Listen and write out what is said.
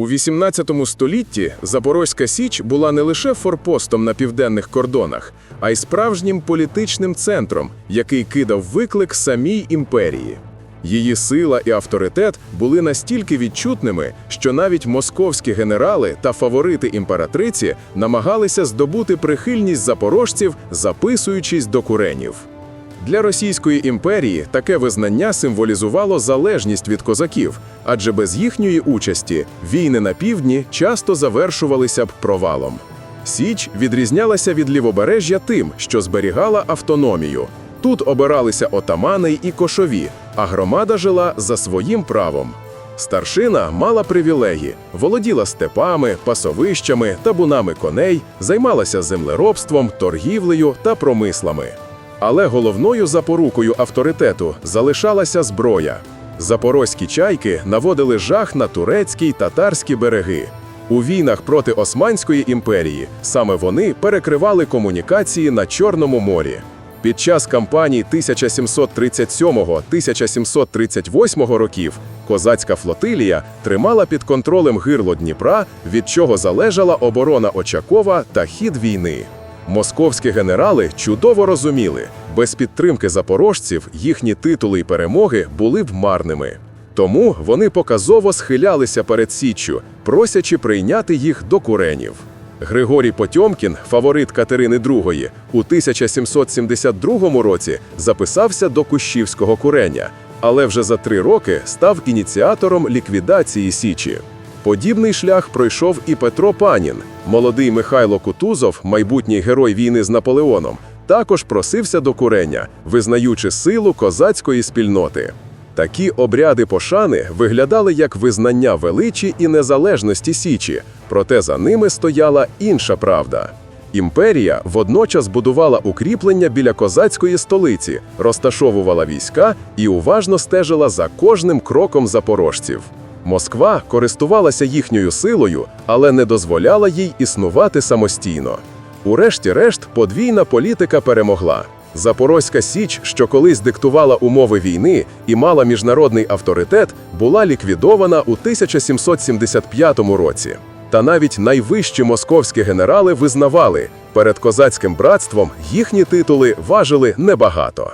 У XVIII столітті Запорозька Січ була не лише форпостом на південних кордонах, а й справжнім політичним центром, який кидав виклик самій імперії. Її сила і авторитет були настільки відчутними, що навіть московські генерали та фаворити імператриці намагалися здобути прихильність запорожців, записуючись до куренів. Для Російської імперії таке визнання символізувало залежність від козаків, адже без їхньої участі війни на півдні часто завершувалися б провалом. Січ відрізнялася від лівобережжя тим, що зберігала автономію. Тут обиралися отамани і кошові, а громада жила за своїм правом. Старшина мала привілеї, володіла степами, пасовищами, табунами коней, займалася землеробством, торгівлею та промислами. Але головною запорукою авторитету залишалася зброя. Запорозькі чайки наводили жах на турецькі й татарські береги. У війнах проти Османської імперії саме вони перекривали комунікації на Чорному морі. Під час кампаній 1737-1738 років козацька флотилія тримала під контролем гирло Дніпра, від чого залежала оборона Очакова та хід війни. Московські генерали чудово розуміли, без підтримки запорожців їхні титули й перемоги були б марними. Тому вони показово схилялися перед Січчю, просячи прийняти їх до куренів. Григорій Потьомкін, фаворит Катерини II, у 1772 році записався до Кущівського куреня, але вже за три роки став ініціатором ліквідації Січі. Подібний шлях пройшов і Петро Панін. Молодий Михайло Кутузов, майбутній герой війни з Наполеоном, також просився до курення, визнаючи силу козацької спільноти. Такі обряди пошани виглядали як визнання величі і незалежності Січі, проте за ними стояла інша правда. Імперія водночас будувала укріплення біля козацької столиці, розташовувала війська і уважно стежила за кожним кроком запорожців. Москва користувалася їхньою силою, але не дозволяла їй існувати самостійно. Урешті-решт, подвійна політика перемогла. Запорозька Січ, що колись диктувала умови війни і мала міжнародний авторитет, була ліквідована у 1775 році. Та навіть найвищі московські генерали визнавали, перед козацьким братством їхні титули важили небагато.